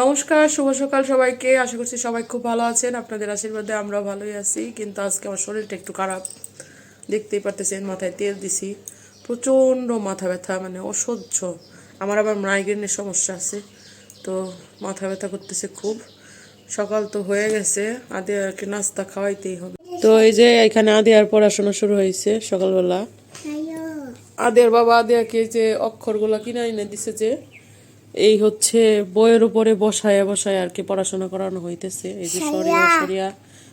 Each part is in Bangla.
নমস্কার শুভ সকাল সবাইকে। আশা করছি সবাই খুব ভালো আছেন। আপনাদের আশীর্বাদে আমরাও ভালোই আছি। কিন্তু আজকে আমার শরীরটা একটু খারাপ। দেখতেই পারতেছেন মাথায় তেল দিছি। প্রচণ্ড মাথা ব্যথা মানে অসহ্য। আমার আবার মাইগ্রেনের সমস্যা আছে। তো মাথা ব্যথা করতেছে খুব। সকাল তো হয়ে গেছে আদে আর কি নাস্তা খাওয়াইতেই হবে। তো এই যে এখানে আদে আর পড়াশোনা শুরু হয়েছে সকালবেলা। আদের বাবা আদিয়াকে যে অক্ষরগুলো কিনে এনে দিছে যে এই হচ্ছে বইয়ের উপরে বসায় বসায় আর কি পড়াশোনা করানো হইতেছে। এই যে সরিয়া সরিয়া।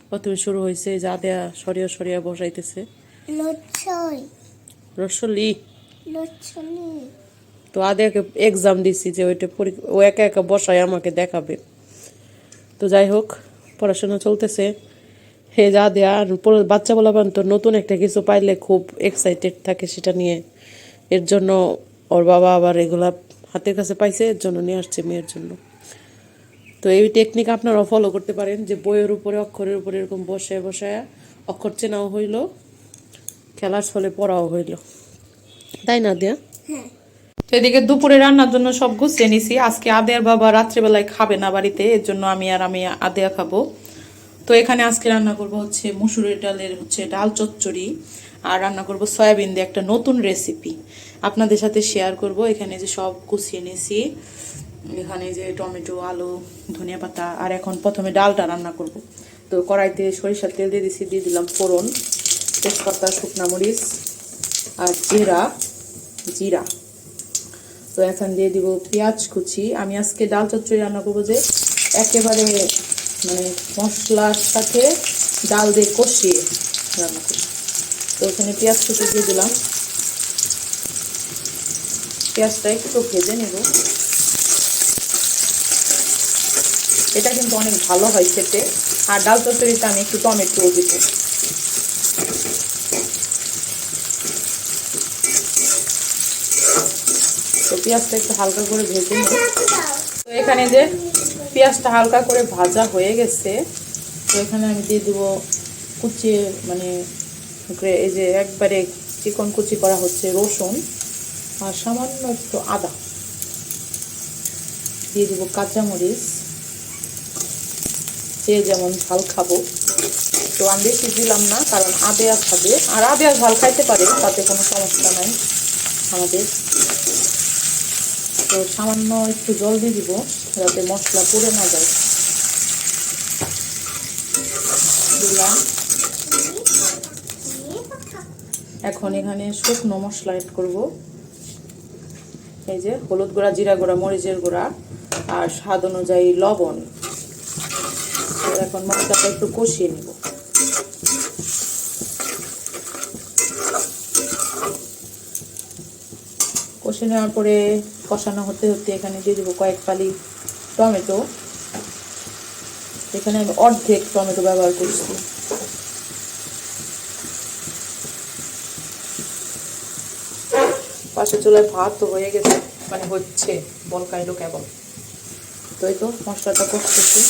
প্রথমে শুরু হয়েছে যা দেয়া সরিয়া সরিয়া বসাইতেছে। রসলি। তো আদেয়াকে এক্সাম দিছি যে ওইটা ও একা একা বসায় আমাকে দেখাবে। তো যাই হোক পড়াশোনা চলতেছে। হে যা দেয়া আর বাচ্চা বলা তো নতুন একটা কিছু পাইলে খুব এক্সাইটেড থাকে সেটা নিয়ে। এর জন্য ওর বাবা আবার এগুলা হাতের কাছে পাইছে এর জন্য নিয়ে আসছে মেয়ের জন্য। তো এই টেকনিক আপনারাও ফলো করতে পারেন যে বইয়ের উপরে অক্ষরের উপরে এরকম বসে বসে অক্ষর চেনাও হইল খেলার ফলে পড়াও হইল। তাই না দিয়া তো এদিকে দুপুরে রান্নার জন্য সব গুছিয়ে নিছি। আজকে আদেয়ার বাবা রাত্রেবেলায় খাবে না বাড়িতে এর জন্য আমি আর আমি আদেয়া খাব। তো এখানে আজকে রান্না করব হচ্ছে মুসুরের ডালের হচ্ছে ডাল চচ্চড়ি, আর রান্না করব সয়াবিন দিয়ে একটা নতুন রেসিপি আপনাদের সাথে শেয়ার করব। এখানে যে সব গুছিয়ে নিয়েছি, এখানে যে টমেটো, আলু, ধনিয়া পাতা, আর এখন প্রথমে ডালটা রান্না করব। তো কড়াইতে সরিষার তেল দিয়ে দিছি, দিয়ে দিলাম ফোড়ন, তেজপাতা, শুকনা মরিচ, আর জিরা জিরা। তো এখন দিয়ে দিব পেঁয়াজ কুচি। আমি আজকে ডাল চচ্চড়ি রান্না করব যে একেবারে মানে মশলার সাথে ডাল দিয়ে কষিয়ে রান্না করি। তো ওখানে পেঁয়াজ কুচি দিয়ে দিলাম। পেঁয়াজটা একটু ভেজে নেব। এটা কিন্তু অনেক ভালো হয় খেতে। আর ডাল চচ্চড়িতে আমি একটু টমেটো দিব। তো পেঁয়াজটা একটু হালকা করে ভেজে নিই তো এখানে যে পেঁয়াজটা হালকা করে ভাজা হয়ে গেছে। তো এখানে আমি দিয়ে দেবো কুচিয়ে মানে এই যে একবারে চিকন কুচি করা হচ্ছে রসুন আর সামান্য একটু আদা। দিয়ে দেবো কাঁচামরিচ। যে যেমন ঝাল খাব। তো আমি বেশি দিলাম না, কারণ আদেয়া খাবে। আর আদেয়া ঝাল খাইতে পারে, তাতে কোনো সমস্যা নাই আমাদের। তো সামান্য একটু জল দিয়ে দিব, যাতে মশলা পুড়ে না যায়। দিলাম। এখন এখানে শুকনো মশলা অ্যাড করব। এই যে হলুদ গুঁড়া, জিরা গুঁড়া, মরিচের গুঁড়া, আর স্বাদ অনুযায়ী লবণ। এখন মশলাটা একটু কষিয়ে নেব। কষে নেওয়ার পরে কষানো হতে হতে এখানে দিয়ে দেবো কয়েক পালি টমেটো। এখানে আমি অর্ধেক টমেটো ব্যবহার করছি। পাশে চুলায় ভাত তো হয়ে গেছে মানে হচ্ছে, বলকাইলো কেবল। তো এই তো মশলাটা করতেছি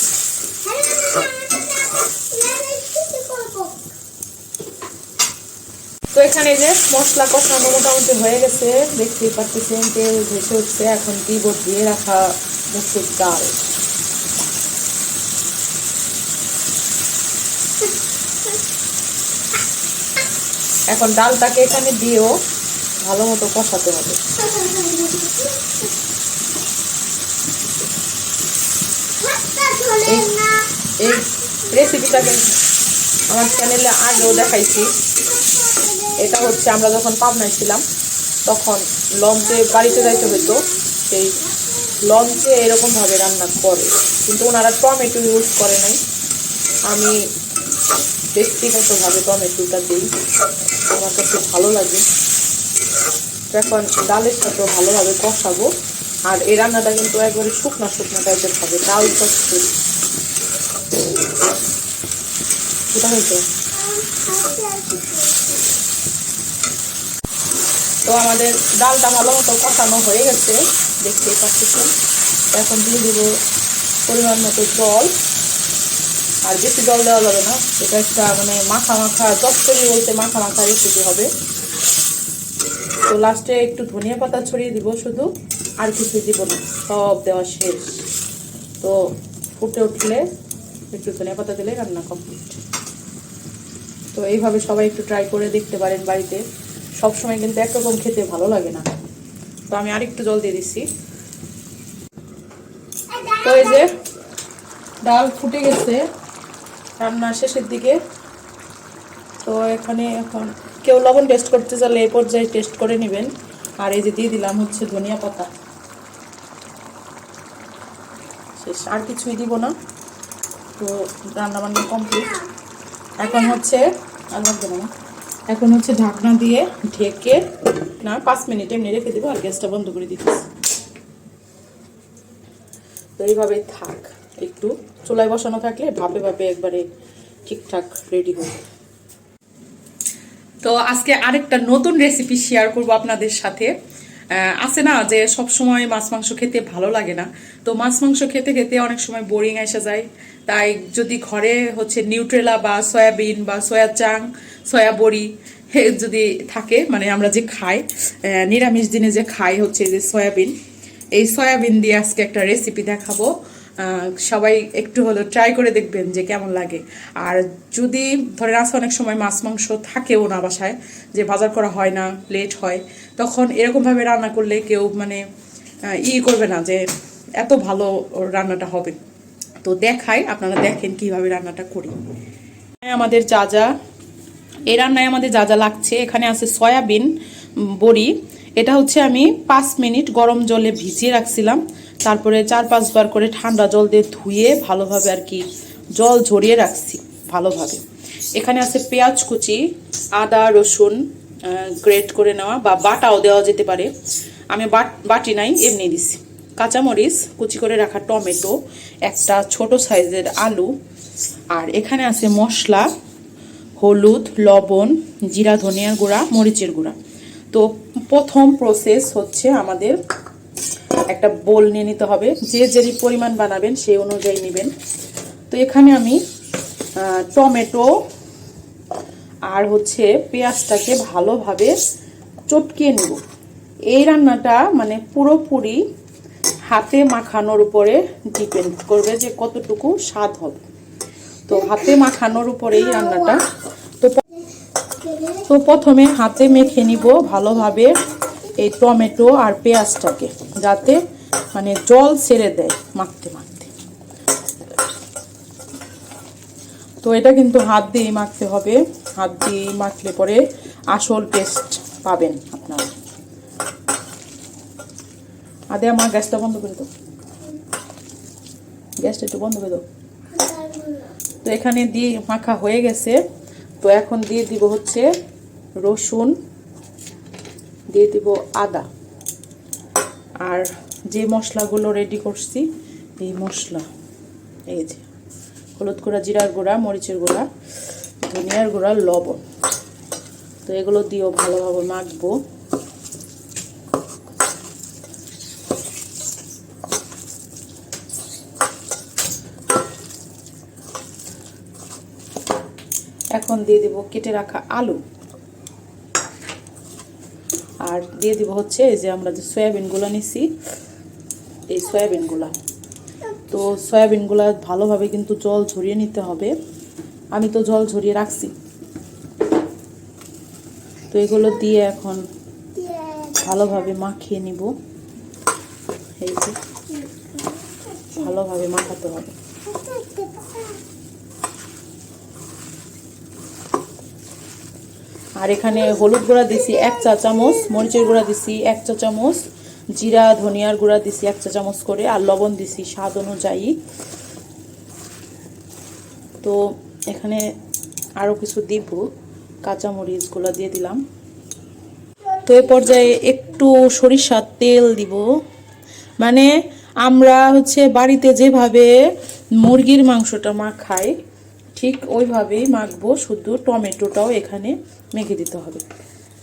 এখানে যে মশলা কষানো মোটামুটি হয়ে গেছে, দেখতেই পাচ্ছেন তেল ভেসে উঠছে, এখন দিব দিয়ে রাখা মুসুর ডাল। এখন ডালটাকে এখানে দিয়েও ভালো মতো কষাতে হবে। এই রেসিপিটাকে আমার চ্যানেলে আগেও দেখাইছি। এটা হচ্ছে আমরা যখন পাবনায় ছিলাম, তখন লঞ্চে বাড়িতে যাইতে হতো সেই লঞ্চে এরকমভাবে রান্না করে। কিন্তু ওনারা টমেটো ইউজ করে নাই। আমি ব্যক্তিগতভাবে টমেটোটা দিই। আমার কাছে ভালো লাগে। এখন ডালের সাথেও ভালোভাবে কষাবো। আর এই রান্নাটা কিন্তু একবারে শুকনো শুকনো টাইপের হবে। ডাল চচ্চড়ি এটা হয়েছে? তো আমাদের ডালটা ভালো মতো কষানো হয়ে গেছে। দেখতেই পাচ্ছেন? এখন দিয়ে দেব পরিমাণ মতো জল। আর বেশি জল দেওয়া যাবে না। এটা একটা মানে মাখা মাখা, চচ্চড়ি বলতে মাখা মাখা রেসিপি হবে। তো লাস্টে একটু ধনিয়া পাতা ছড়িয়ে দিব শুধু। আর কিছু দিব না। সব দেওয়া শেষ। তো ফুটে উঠলে একটু ধনিয়া পাতা দিলে রান্না কমপ্লিট তো এইভাবে সবাই একটু ট্রাই করে দেখতে পারেন বাড়িতে। সব সময় কিন্তু একরকম খেতে ভালো লাগে না। তো আমি আরেকটু জল দিয়ে দিচ্ছি। তো এই যে ডাল ফুটে গেছে, রান্না শেষের দিকে। তো এখানে এখন কেউ লবণ টেস্ট করতে চাইলে এই পর্যায়ে টেস্ট করে নেবেন। আর এই যে দিয়ে দিলাম হচ্ছে ধনিয়া পাতা। শেষ, আর কিছুই দিব না। তো রান্না বান্না কমপ্লিট এখন হচ্ছে আর লাগবে না। এখন হচ্ছে ঢাকনা দিয়ে ঢেকে না, পাঁচ মিনিট এমনি রেখে দেবো আর গ্যাসটা বন্ধ করে দিতে তো এইভাবে থাক, একটু চুলাই বসানো থাকলে ভাবে ভাবে একবারে ঠিকঠাক রেডি হবে তো আজকে আরেকটা নতুন রেসিপি শেয়ার করব আপনাদের সাথে। আছে না যে সব সময় মাছ, মাংস খেতে ভালো লাগে না। তো মাছ, মাংস খেতে খেতে অনেক সময় বোরিং এসে যায়। তাই যদি ঘরে হচ্ছে নিউট্রেলা বা সয়াবিন বা সয়া চাং সয়া বড়ি যদি থাকে মানে আমরা যে খাই নিরামিষ দিনে যে খাই হচ্ছে যে সয়াবিন এই সয়াবিন দিয়ে আজকে একটা রেসিপি দেখাবো। সবাই একটু হলো ট্রাই করে দেখবেন যে কেমন লাগে। আর যদি ধরেন আছে অনেক সময় মাছ, মাংস থাকেও না বাসায়, যে বাজার করা হয় না লেট হয় তখন এরকমভাবে রান্না করলে কেউ মানে ই করবে না যে এত ভালো রান্নাটা হবে। তো দেখাই, আপনারা দেখেন কীভাবে রান্নাটা করি। আমাদের যা যা, এই রান্নায় আমাদের যা যা লাগছে, এখানে আছে সয়াবিন বড়ি। এটা হচ্ছে আমি পাঁচ মিনিট গরম জলে ভিজিয়ে রাখছিলাম। তারপরে চার পাঁচবার করে ঠান্ডা জল দিয়ে ধুয়ে ভালোভাবে আর কি জল ঝরিয়ে রাখছি, ভালোভাবে। এখানে আছে পেঁয়াজ কুচি, আদা, রসুন গ্রেট করে নেওয়া বা বাটাও দেওয়া যেতে পারে। আমি বাট নাই, এমনি দিছি। কাঁচামরিচ কুচি করে রাখা টমেটো, একটা ছোট সাইজের আলু, আর এখানে আছে মশলা, হলুদ, লবণ, জিরা ধনিয়ার গুঁড়া, মরিচের গুঁড়া। তো প্রথম প্রসেস হচ্ছে আমাদের একটা বোল নিয়ে নিতে হবে। যে যে পরিমাণ বানাবেন সেই অনুযায়ী নেবেন। তো এখানে আমি টমেটো আর হচ্ছে পেঁয়াজটাকে ভালোভাবে চটকিয়ে নেব। এই রান্নাটা মানে পুরোপুরি হাতে মাখানোর উপরে ডিপেন্ড করবে যে কতটুকু স্বাদ হবে। তো হাতে মাখানোর উপরে এই রান্নাটা। তো তো প্রথমে হাতে মেখে নিব ভালোভাবে এই টমেটো আর পেঁয়াজটাকে, যাতে মানে জল ছেড়ে দেয় মাখতে মাখতে। তো এটা কিন্তু হাত দিয়েই মাখতে হবে। হাত দিয়ে মাখলে পরে আসল টেস্ট পাবেন আপনারা। আদে, আমার গ্যাসটা বন্ধ করে দাও। গ্যাসটা একটু বন্ধ করে দাও। তো এখানে দিয়ে মাখা হয়ে গেছে। তো এখন দিয়ে দিব হচ্ছে রসুন, দিয়ে দিব আদা। আর যে মশলাগুলো রেডি করছি, এই মশলা। এই যে, হলুদ গুঁড়া, জিরার গুঁড়া, মরিচের গুঁড়া। ধনিয়ার গুঁড়া, লবণ। তো এগুলো দিয়েও ভালোভাবে মাখবো। এখন দিয়ে দিব কেটে রাখা আলু। আর দিয়ে দিব হচ্ছে যে আমরা যে সয়াবিনগুলো নিছি, এই সয়াবিনগুলা। তো সয়াবিনগুলা ভালোভাবে কিন্তু জল ঝরিয়ে নিতে হবে। আমি তো জল ঝরিয়ে রাখছি। তো এগুলো দিয়ে এখন ভালোভাবে মাখিয়ে নিব। এই যে, ভালোভাবে মাখাতে হবে। আর এখানে হলুদ গুঁড়া দিছি এক চা চামচ, মরিচের গুঁড়া দিছি এক চা চামচ, জিরা, ধনিয়ার গুঁড়া দিছি এক চা চামচ করে, আর লবণ দিছি স্বাদ অনুযায়ী। তো এখানে আরও কিছু দিব। কাঁচামরিচগুলো দিয়ে দিলাম। তো এ পর্যায়ে একটু সরিষার তেল দিব। মানে আমরা হচ্ছে বাড়িতে যেভাবে মুরগির মাংসটা মাখাই ঠিক ওইভাবেই মাখবো। শুধু টমেটোটাও এখানে মেখে দিতে হবে।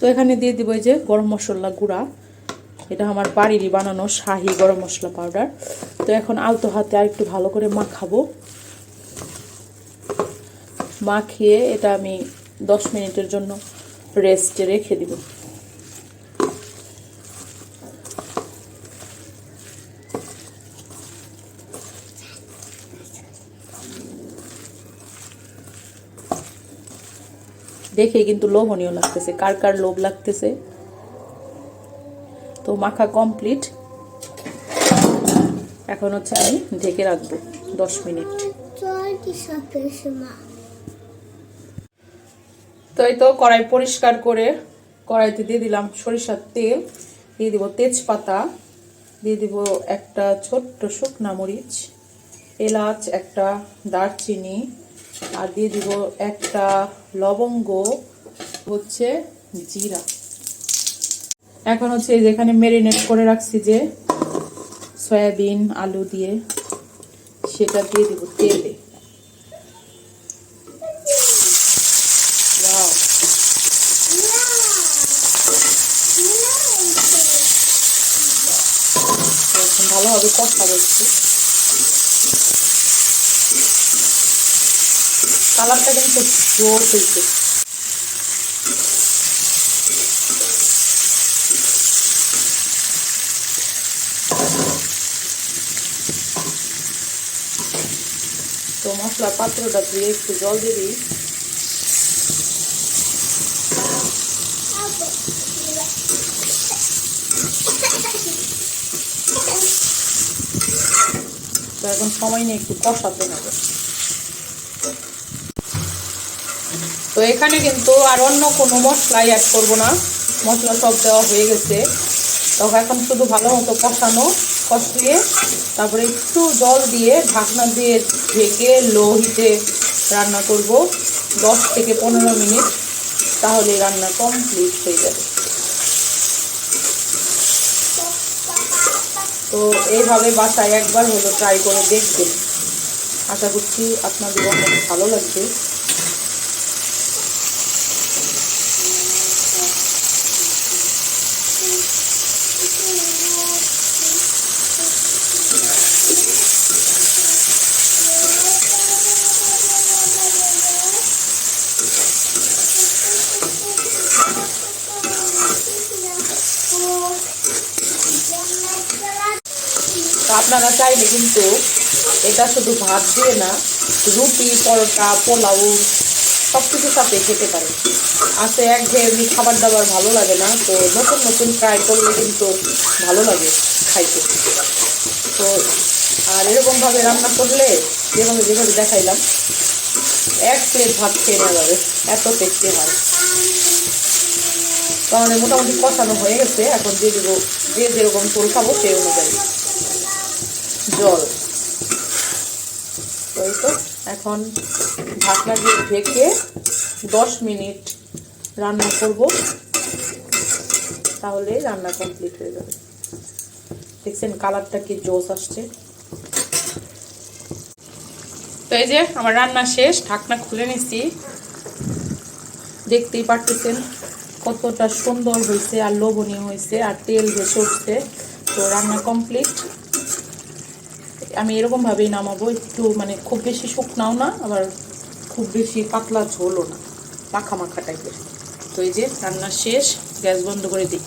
তো এখানে দিয়ে দিব এই যে গরম মশলা গুঁড়া। এটা আমার বাড়িরই বানানো শাহি গরম মশলা পাউডার। তো এখন আলতো হাতে আর একটু ভালো করে মাখাবো। মাখিয়ে এটা আমি দশ মিনিটের জন্য রেস্টে রেখে দিব। দেখে কিন্তু লোভনীয় লাগতেছে, কার কার লোভ লাগতেছে। তো মাখা কমপ্লিট এখন হচ্ছে আমি ঢেকে রাখব দশ মিনিট। তো এই তো কড়াই পরিষ্কার করে কড়াইতে দিয়ে দিলাম সরিষার তেল, দিয়ে দিব তেজপাতা, দিয়ে দিব একটা ছোট্ট শুকনা মরিচ, এলাচ, একটা দারচিনি, আর দিয়ে দিব একটা লবঙ্গ, হচ্ছে জিরা। এখন হচ্ছে যেখানে মেরিনেট করে রাখছি যে সয়াবিন, আলু দিয়ে, সেটা দিয়ে দিব তেলে Wow. তো এখন ভালোভাবে কষা হচ্ছে কালারটা কিন্তু জোর হয়েছে। তো মশলার পাত্রটা ধুয়ে একটু জল দিয়ে দিই। এখন সময় নিয়ে একটু কষাতে হবে। তো এখানে কিন্তু আর অন্য কোনো মশলাই অ্যাড করব না। মশলা সব দেওয়া হয়ে গেছে। তখন এখন শুধু ভালো মতো কষানো, কষিয়ে তারপরে একটু জল দিয়ে ঢাকনা দিয়ে ঢেকে লো হিটে রান্না করব। দশ থেকে পনেরো মিনিট, তাহলে রান্না কমপ্লিট হয়ে যাবে। তো এইভাবে বাসায় একবার হলো ট্রাই করে দেখবেন। আশা করছি আপনাদের অনেক ভালো লাগবে। তো আপনারা চাইলে কিন্তু এটা শুধু ভাত দিয়ে না, রুটি, পরোটা, পোলাও সব কিছুর সাথে খেতে পারে আসে একঘেয়েমি খাবার দাবার ভালো লাগে না, তো নতুন নতুন ট্রাই করলে কিন্তু ভালো লাগে খাইতে। তো, আর এরকমভাবে রান্না করলে, যেভাবে যেভাবে দেখাইলাম, এক প্লেট ভাত খেয়ে নেওয়া যাবে, এত টেস্টি হয়। তো আমাদের মোটামুটি কষানো হয়ে গেছে, এখন দেবো যে যেরকম ঝোল খাব সেই অনুযায়ী। জল। এই তো? এখন ঢাকনা দিয়ে ঢেকে দশ মিনিট রান্না করব। তাহলে রান্না কমপ্লিট হয়ে যাবে। দেখছেন কালারটা কি জোস আসছে। তো এই যে আমার রান্না শেষ, ঢাকনা খুলে নিচ্ছি দেখতেই পারতেছেন কতটা সুন্দর হয়েছে আর লোভনীয় হয়েছে আর তেল ভেসে উঠছে। তো রান্না কমপ্লিট আমি এরকম ভাবেই নামাবো, একটু মানে খুব বেশি শুকনাও না, আবার খুব বেশি পাতলা ঝোলও না মাখা মাখা টাইপের তো এই যে রান্না শেষ, গ্যাস বন্ধ করে দিই।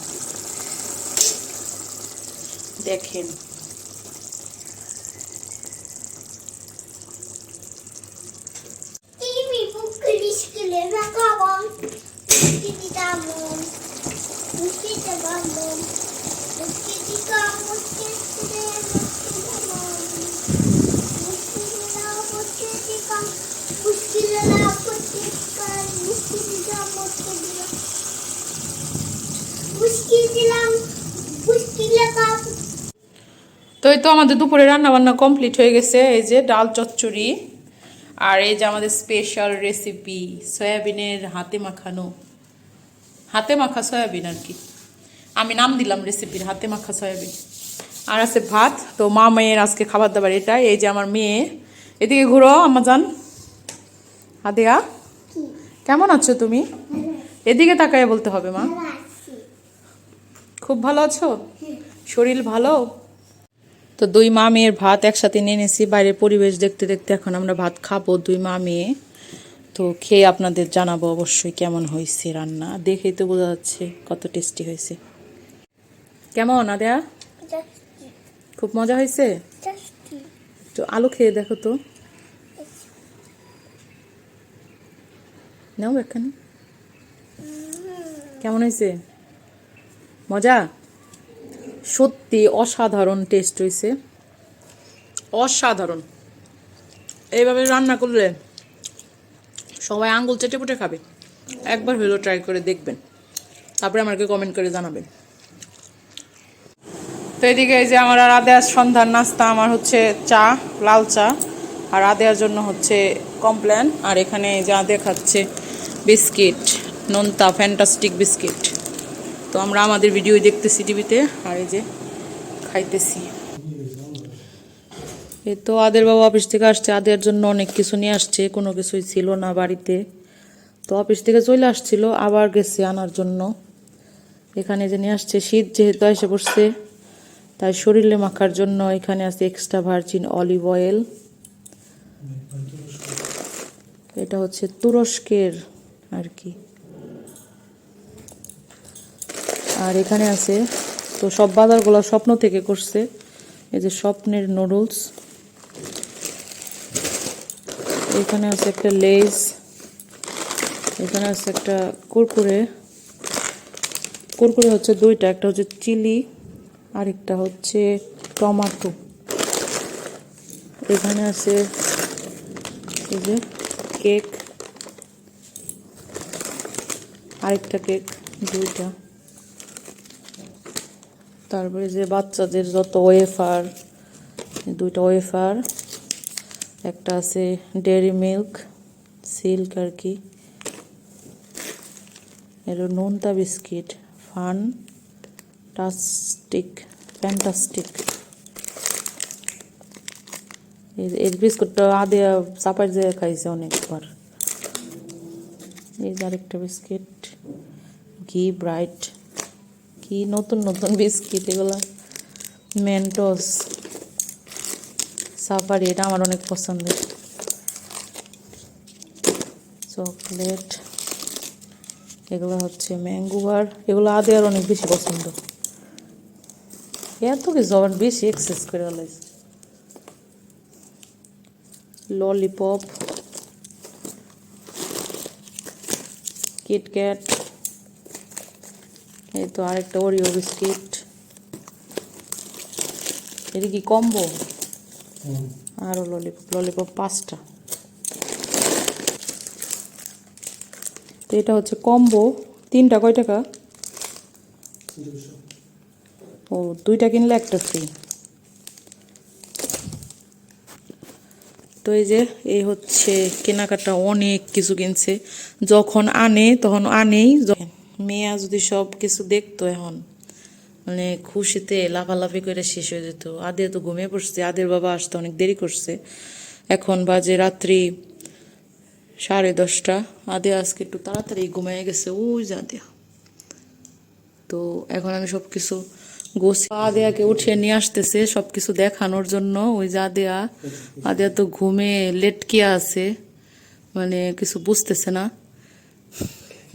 দেখেন। Kimi bukulis তো আমাদের দুপুরে রান্না বান্না কমপ্লিট হয়ে গেছে এই যে ডাল চচ্চড়ি আর এই যে আমাদের স্পেশাল রেসিপি সয়াবিনের হাতে মাখানো হাতে মাখা সয়াবিন আর কি। আমি নাম দিলাম রেসিপির হাতে মাখা সয়াবিন। আর আছে ভাত তো মা মেয়ের আজকে খাবার দাবার এটাই এই যে আমার মেয়ে। এদিকে ঘুরো আমার যান। হাদিয়া কেমন আছো তুমি? এদিকে তাকায় বলতে হবে মা। খুব ভালো আছো? শরীর ভালো? তো দুই মা মেয়ের ভাত একসাথে নিয়ে নিয়েছি বাইরের পরিবেশ দেখতে দেখতে এখন আমরা ভাত খাব দুই মা মেয়ে। তো খেয়ে আপনাদের জানাব অবশ্যই কেমন হয়েছে রান্না। দেখেই তো বোঝা যাচ্ছে কত টেস্টি হয়েছে। কেমন আদেয়া খুব মজা হয়েছে? তো আলু খেয়ে দেখো তো। নাও এখানে কেমন হয়েছে? মজা? সত্যি অসাধারণ টেস্ট হয়েছে অসাধারণ। এইভাবে রান্না করলে সবাই আঙ্গুল চেটে পুটে খাবে। একবার হলেও ট্রাই করে দেখবেন। তারপরে আমাকে কমেন্ট করে জানাবেন। তো এদিকে এই যে আমার আর আদেয়ার সন্ধ্যার নাস্তা আমার হচ্ছে চা, লাল চা। আর আদেয়ার জন্য হচ্ছে কমপ্ল্যান আর এখানে যে আদেয়া খাচ্ছে বিস্কিট, নোনতা ফ্যান্টাস্টিক বিস্কিট। তো আমরা আমাদের ভিডিও দেখতেছি টিভিতে আর এই যে খাইতেছি। এই তো আদের বাবা অফিস থেকে আসছে, আদের জন্য অনেক কিছু নিয়ে আসছে, কোনো কিছুই ছিল না বাড়িতে। তো অফিস থেকে চলে আসছিল, আবার গেছে আনার জন্য। এখানে যে নিয়ে আসছে, শীত যেহেতু এসে পড়ছে, তাই শরীরে মাখার জন্য এখানে আছে এক্সট্রা ভার্জিন অলিভ অয়েল এটা হচ্ছে তুরস্কের আর কি। আর এখানে আছে, তো সব বাজারগুলো স্বপ্ন থেকে করছে। এই যে স্বপ্নের নুডলস এখানে আছে একটা লেজ এখানে আছে একটা কুরকুরে। কুরকুরে হচ্ছে দুইটা, একটা হচ্ছে চিলি, আরেকটা হচ্ছে টমাটো। এখানে আছে এই যে কেক আরেকটা কেক দুইটা। তারপরে যে বাচ্চাদের যত ওয়েফার দুইটা ওয়েফার, একটা আছে ডেয়ারি মিল্ক, সিল্ক আর কি। এর নোনতা বিস্কিট, ফান, টাস্টিক, ফ্যান্টাস্টিক। এই বিস্কুটটা আদে চাপাই দিয়ে খাইছে অনেকবার। এই আরেকটা বিস্কিট, ঘি, ব্রাইট। কি নতুন নতুন বিস্কিট, এগুলো। মেন্টোস সাফারি এটা আমার অনেক পছন্দের। চকলেট এগুলো হচ্ছে ম্যাঙ্গোবার এগুলো আদে আর অনেক বেশি পছন্দ। এত কিছু আবার বেশি এক্সেস করে ফেলাইছে। ললিপপ কিটক্যাট এই তো আরেকটা ওরিও বিস্কিট এটা কি কম্বো আরও ললিপপ ললিপপ পাঁচটা তো এটা হচ্ছে কম্বো তিনটা কয় টাকা? ও দুইটা কিনলে একটা ফ্রি তো এই যে এই হচ্ছে কেনাকাটা অনেক কিছু কিনছে। যখন আনে তখন আনেই। য- মেয়া যদি সব কিছু দেখতো এখন মানে খুশিতে লাফালাফি করে শেষ হয়ে যেত। আদে তো ঘুমিয়ে পড়ছে, আদের বাবা আসতে অনেক দেরি করছে। এখন বাজে রাত্রি সাড়ে দশটা। আদে আজকে একটু তাড়াতাড়ি ঘুমিয়ে গেছে, ওই যা দেয়া তো এখন আমি সব কিছু গোছ আদেয়াকে উঠিয়ে নিয়ে আসতেছে সব কিছু দেখানোর জন্য। ওই যে আদেয়া আদেয়া তো ঘুমে লেটকিয়া আছে মানে কিছু বুঝতেছে না।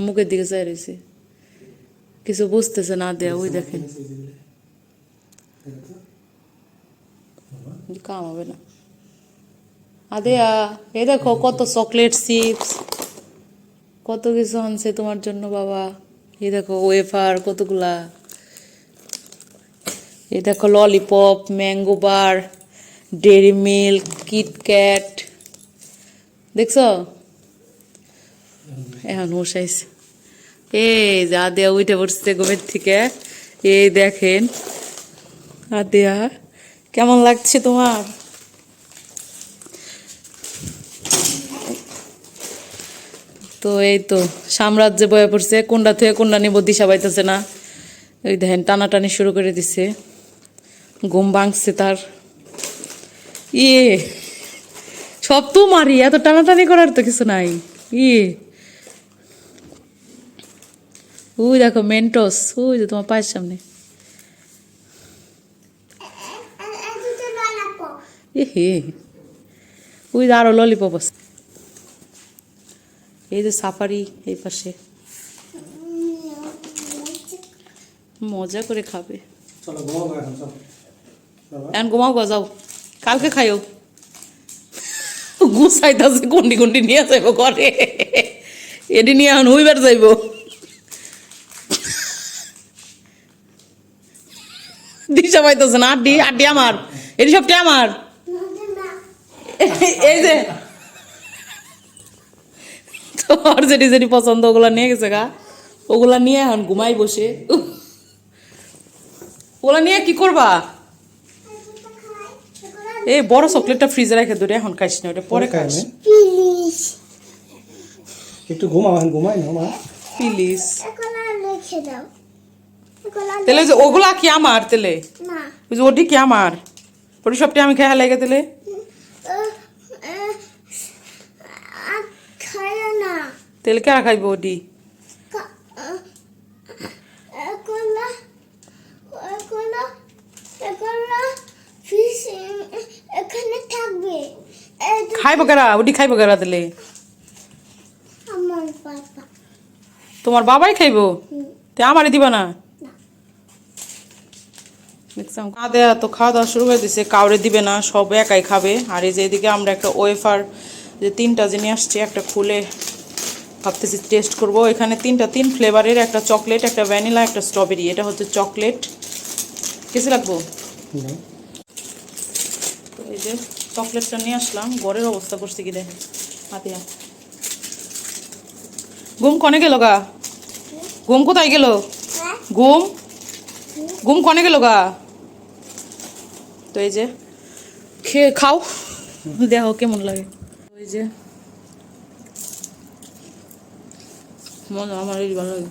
মুখের দিকে চাই রয়েছে কিছু বুঝতেছে না আদেয়া ওই দেখেন কাম হবে না আদেয়া এই দেখো কত চকলেট চিপস কত কিছু আনছে তোমার জন্য বাবা এই দেখো ওয়েফার কতগুলা এই দেখো lollipop mango bar Dairy Milk KitKat দেখছ এখন বসাইছে এই যে আদেয়া উঠে পড়ছে ঘুমের থেকে। এই দেখেন, আদেয়া, কেমন লাগছে তোমার? তো এই তো, সাম্রাজ্যে বয়ে পড়ছে কোনটা থেকে কোনটা নিব দিশা পাইতেছে না। ওই দেখেন, টানাটানি শুরু করে দিছে। ঘুম ভাঙছে তার। ইয়ে সব তো মারি এত টানাটানি করার তো কিছু নাই। ইয়ে। ওই দেখো মেন্টোস ওই যে তোমার পায়ের সামনে এ হে ওই আরও ললিপপ আছে এই যে সাফারি এই পাশে মজা করে খাবে এখন ঘুমাও গো যাও কালকে খাইও গুছাইতাছে গুন্ডি গুন্ডি নিয়ে যাইব ঘরে এটি নিয়ে এখন হইবার যাইব দিশা পাইতেছে না আড্ডি আড্ডি আমার এটি সবটি আমার। এই যে তোর যেটি যেটি পছন্দ ওগুলা নিয়ে গেছে গা। ওগুলা নিয়ে এখন ঘুমাই বসে। ওগুলা নিয়ে কি করবা? এই বড় চকলেটটা ফ্রিজে রেখে ধরে এখন খাইস না ওটা পরে খাস খাই একটু ঘুমাও এখন ঘুমাই না মা। প্লিজ এগুলো লিখে দাও এগুলো তাহলে যে ওগুলা কি আমার তেলে? যে ওটি কি আমার? ওটি সবটি আমি খেয়া লাগে তেলে? তেলে কেরা খাইবো ওটি? খাইবো কেরা? ওটি খাইবো কেরা তেলে? তোমার বাবাই খাইবো? তে আমারই দিবা না? দেখছিলাম। কাঁদে তো খাওয়া দাওয়া শুরু করে দিছে কাউরে দিবে না সব একাই খাবে। আর এই যে এদিকে আমরা একটা ওয়েফার যে তিনটা জিনিস আসছে একটা খুলে ভাবতেছি টেস্ট করব। এখানে তিনটা তিন ফ্লেভারের একটা চকলেট একটা ভ্যানিলা একটা স্ট্রবেরি এটা হচ্ছে চকলেট না। তো এই যে চকলেটটা নিয়ে আসলাম ঘরের অবস্থা করছে কি দেখে হাতিয়া ঘুম কনে গেল গা? ঘুম কোথায় গেল? হ্যাঁ। ঘুম? ঘুম কনে গেল গা? তো এই যে খেয়ে খাও। দেখো কেমন লাগে। ওই যে মন আমার ভালো লাগে।